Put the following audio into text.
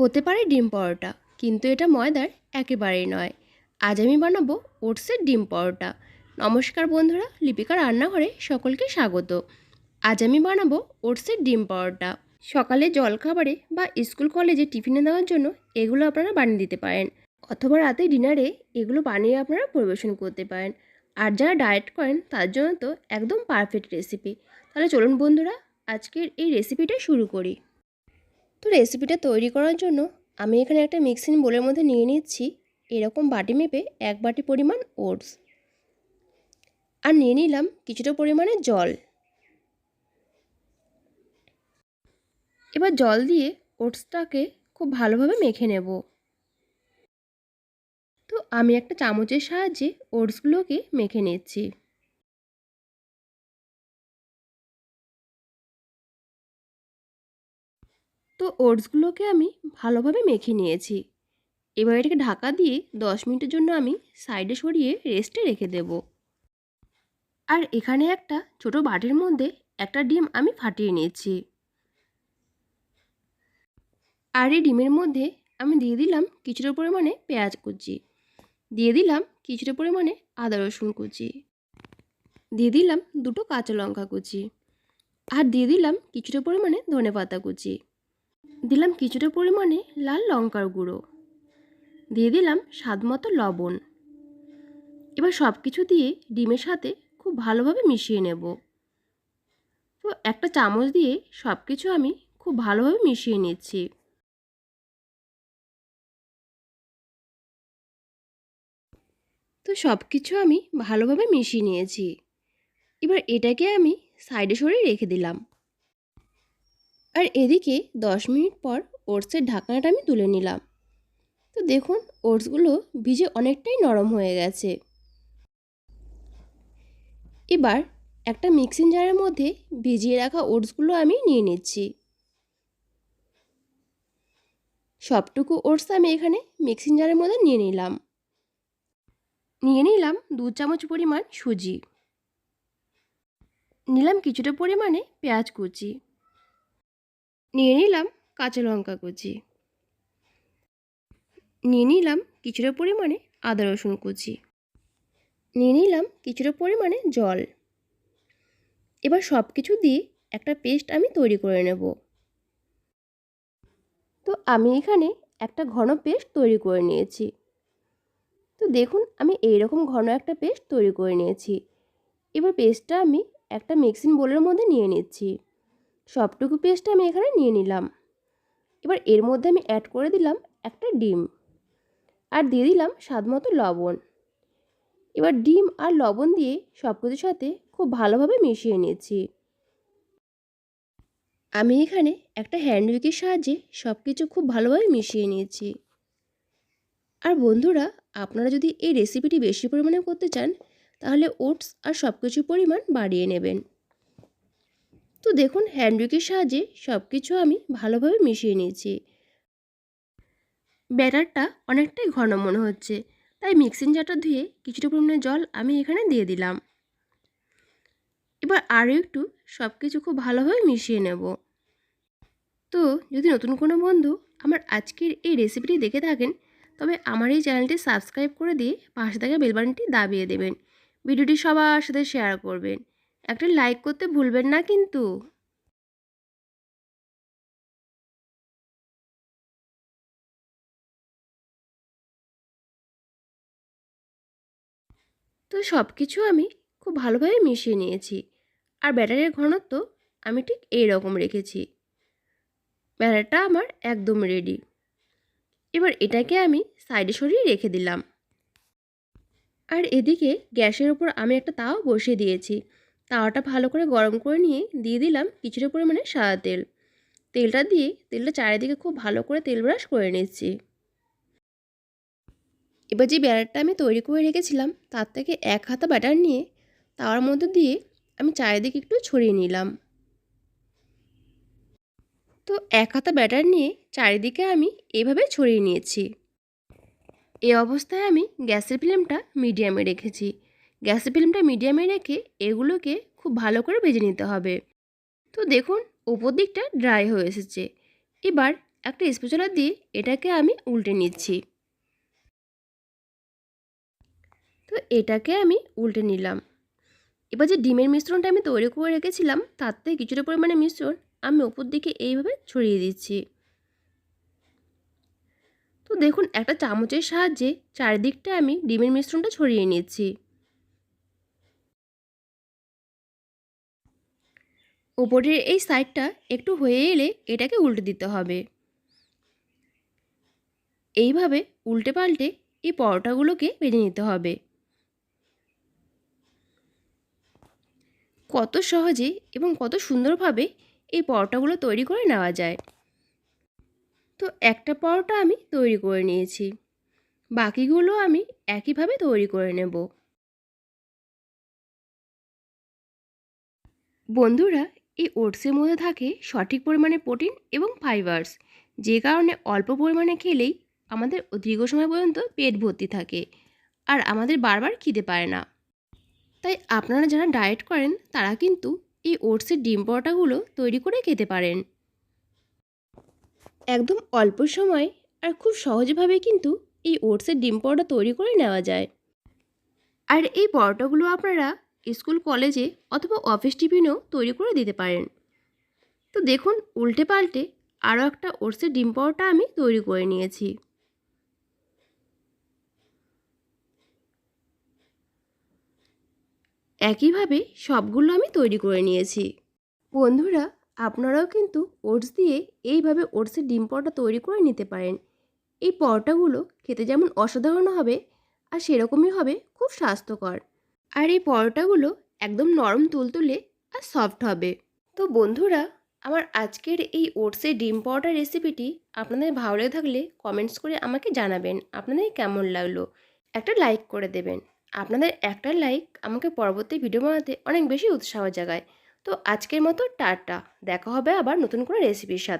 হতে পারে ডিম পরোটা, কিন্তু এটা ময়দার একেবারেই নয়। আজ আমি বানাবো ওটসের ডিম পরোটা। নমস্কার বন্ধুরা লিপিকা রান্নাঘরে সকলকে স্বাগত। আজ আমি বানাবো ওটসের ডিম পরোটা। সকালে জলখাবারে বা স্কুল কলেজে টিফিনে দেওয়ার জন্য এগুলো আপনারা বানিয়ে দিতে পারেন, অথবা রাতে ডিনারে এগুলো বানিয়ে আপনারা পরিবেশন করতে পারেন। আর যারা ডায়েট করেন, তার জন্য তো একদম পারফেক্ট রেসিপি। তাহলে চলুন বন্ধুরা, আজকের এই রেসিপিটা শুরু করি। তো রেসিপিটা তৈরি করার জন্য আমি এখানে একটা মিক্সিং বোলের মধ্যে নিয়ে নিচ্ছি। এরকম বাটি মেপে এক বাটি পরিমাণ ওটস আর নিয়ে নিলাম কিছুটা পরিমাণে জল। এবার জল দিয়ে ওটসটাকে খুব ভালোভাবে মেখে নেব। তো আমি একটা চামচের সাহায্যে ওটসগুলোকে মেখে নিচ্ছি। তো ওটসগুলোকে আমি ভালোভাবে মেখে নিয়েছি। এবার এটাকে ঢাকা দিয়ে দশ মিনিটের জন্য আমি সাইডে সরিয়ে রেস্টে রেখে দেব। আর এখানে একটা ছোট বাটির মধ্যে একটা ডিম আমি ফাটিয়ে নিয়েছি। আর এই ডিমের মধ্যে আমি দিয়ে দিলাম কিছুটা পরিমাণে পেঁয়াজ কুচি। দিয়ে দিলাম কিছুটা পরিমাণে আদা রসুন কুচি। দিয়ে দিলাম দুটো কাঁচা লঙ্কা কুচি। আর দিয়ে দিলাম কিছুটা পরিমাণে ধনে পাতা কুচি। দিলাম কিছুটা পরিমাণে লাল লঙ্কার গুঁড়ো। দিয়ে দিলাম স্বাদ মতো লবণ। এবার সব কিছু দিয়ে ডিমের সাথে খুব ভালোভাবে মিশিয়ে নেব। তো একটা চামচ দিয়ে সব কিছু আমি খুব ভালোভাবে মিশিয়ে নিচ্ছি। তো সব কিছু আমি ভালোভাবে মিশিয়ে নিয়েছি। এবার এটাকে আমি সাইডে সরিয়ে রেখে দিলাম। আর এদিকে দশ মিনিট পর ওটসের ঢাকনাটা আমি তুলে নিলাম। তো দেখুন, ওটসগুলো ভিজে অনেকটাই নরম হয়ে গেছে। এবার একটা মিক্সিং জারের মধ্যে ভিজিয়ে রাখা ওটসগুলো আমি নিয়ে নিচ্ছি। সবটুকু ওটস আমি এখানে মিক্সিং জারের মধ্যে নিয়ে নিলাম। নিয়ে নিলাম দু চামচ পরিমাণ সুজি। নিলাম কিছুটা পরিমাণে পেঁয়াজ কুচি। নিয়ে নিলাম কাঁচা লঙ্কা কুচি। নিয়ে নিলাম কিছুটা পরিমাণে আদা রসুন কুচি। নিয়ে নিলাম কিছুটা পরিমাণে জল। এবার সব কিছু দিয়ে একটা পেস্ট আমি তৈরি করে নেব। তো আমি এখানে একটা ঘন পেস্ট তৈরি করে নিয়েছি। তো দেখুন আমি এই রকম ঘন একটা পেস্ট তৈরি করে নিয়েছি। এবার পেস্টটা আমি একটা মিক্সিং বোলের মধ্যে নিয়ে নিচ্ছি। সবটুকু পেস্ট আমি এখানে নিয়ে নিলাম। এবার এর মধ্যে আমি অ্যাড করে দিলাম একটা ডিম আর দিয়ে দিলাম স্বাদ মতো লবণ। এবার ডিম আর লবণ দিয়ে সব কিছুর সাথে খুব ভালোভাবে মিশিয়ে নিয়েছি। আমি এখানে একটা হ্যান্ড উইকের সাহায্যে সব কিছু খুব ভালোভাবে মিশিয়ে নিয়েছি। আর বন্ধুরা, আপনারা যদি এই রেসিপিটি বেশি পরিমাণে করতে চান, তাহলে ওটস আর সব কিছুর পরিমাণ বাড়িয়ে নেবেন। তো দেখুন হ্যান্ড উইকের সাহায্যে সব কিছু আমি ভালোভাবে মিশিয়ে নিয়েছি। ব্যাটারটা অনেকটাই ঘন মনে হচ্ছে, তাই মিক্সিং জারটা ধুয়ে কিছুটা পরিমাণে জল আমি এখানে দিয়ে দিলাম। এবার আরও একটু সব কিছু খুব ভালোভাবে মিশিয়ে নেব। তো যদি নতুন কোনো বন্ধু আমার আজকের এই রেসিপিটি দেখে থাকেন, তবে আমার এই চ্যানেলটি সাবস্ক্রাইব করে দিয়ে পাশে থাকা বেলবানটি দাবিয়ে দেবেন। ভিডিওটি সবার সাথে শেয়ার করবেন। একটা লাইক করতে ভুলবেন না কিন্তু। তো সব কিছু আমি খুব ভালোভাবে মিশিয়ে নিয়েছি। আর ব্যাটারের ঘনত্ব আমি ঠিক এই রকম রেখেছি। ব্যাটারটা আমার একদম রেডি এবার এটাকে আমি সাইডে সরিয়ে রেখে দিলাম। আর এদিকে গ্যাসের ওপর আমি একটা তাওয়া বসিয়ে দিয়েছি। তাওয়াটা ভালো করে গরম করে নিয়ে দিয়ে দিলাম কিছুটা পরিমাণে সাদা তেল। তেলটা দিয়ে তেলটা চারিদিকে খুব ভালো করে তেল ব্রাশ করে নিচ্ছি। এবার যে ব্যাটারটা আমি তৈরি করে রেখেছিলাম, তার থেকে এক হাতা ব্যাটার নিয়ে তাওয়ার মধ্যে দিয়ে আমি চারিদিকে একটু ছড়িয়ে নিলাম। তো এক হাতা ব্যাটার নিয়ে চারিদিকে আমি এভাবে ছড়িয়ে নিয়েছি। এই অবস্থায় আমি গ্যাসের ফ্লেমটা মিডিয়ামে রেখেছি। গ্যাসের ফ্লেমটা মিডিয়ামে রেখে এগুলোকে খুব ভালো করে ভেজে নিতে হবে। তো দেখুন, ওপর দিকটা ড্রাই হয়ে এসেছে। এবার একটা স্পেচুলা দিয়ে এটাকে আমি উল্টে নিচ্ছি। তো এটাকে আমি উল্টে নিলাম। এবার যে ডিমের মিশ্রণটা আমি তৈরি করে রেখেছিলাম তার থেকে কিছুটা পরিমাণে মিশ্রণ আমি ওপর দিকে এইভাবে ছড়িয়ে দিচ্ছি। তো দেখুন, একটা চামচের সাহায্যে চারিদিকটা আমি ডিমের মিশ্রণটা ছড়িয়ে নিচ্ছি। ওপরের এই সাইডটা একটু হয়ে এলে এটাকে উল্টে দিতে হবে। এইভাবে উল্টে পাল্টে এই পরোটাগুলোকে ভেজে নিতে হবে। কত সহজে এবং কত সুন্দরভাবে এই পরোটাগুলো তৈরি করে নেওয়া যায়। তো একটা পরোটা আমি তৈরি করে নিয়েছি। বাকিগুলো আমি একইভাবে তৈরি করে নেব। বন্ধুরা এই ওটসের মধ্যে থাকে সঠিক পরিমাণে প্রোটিন এবং ফাইবার্স। যে কারণে অল্প পরিমাণে খেলেই আমাদের দীর্ঘ সময় পর্যন্ত পেট ভর্তি থাকে আর আমাদের বারবার খিদে পায় না। তাই আপনারা যারা ডায়েট করেন, তারা কিন্তু এই ওটসের ডিম পরোটাগুলো তৈরি করে খেতে পারেন। একদম অল্প সময় আর খুব সহজভাবে কিন্তু এই ওটসের ডিম পরোটা তৈরি করে নেওয়া যায়। আর এই পরোটাগুলো আপনারা স্কুল, কলেজে অথবা অফিস টিফিনেও তৈরি করে দিতে পারেন। তো দেখুন উল্টে পাল্টে আরও একটা ওটসের ডিম পরোটা আমি তৈরি করে নিয়েছি। একইভাবে সবগুলো আমি তৈরি করে নিয়েছি। বন্ধুরা, আপনারাও কিন্তু ওটস দিয়ে এইভাবে ওটসের ডিম পরোটা তৈরি করে নিতে পারেন। এই পরোটাগুলো খেতে যেমন অসাধারণ হবে, আর সেরকমই হবে খুব স্বাস্থ্যকর। আর এই পরোটাগুলো একদম নরম তুলতুলে আর সফট হবে। তো বন্ধুরা, আমার আজকের এই ওটসের ডিম পরোটা রেসিপিটি আপনাদের ভালো লেগে থাকলে কমেন্টস করে আমাকে জানাবেন। আপনাদের কেমন লাগল? একটা লাইক করে দেবেন। আপনাদের একটা লাইক আমাকে পরবর্তী ভিডিও বানাতে অনেক বেশি উৎসাহ জাগায়। তো আজকের মতো টাটা। দেখা হবে আবার নতুন করে রেসিপির সাথে।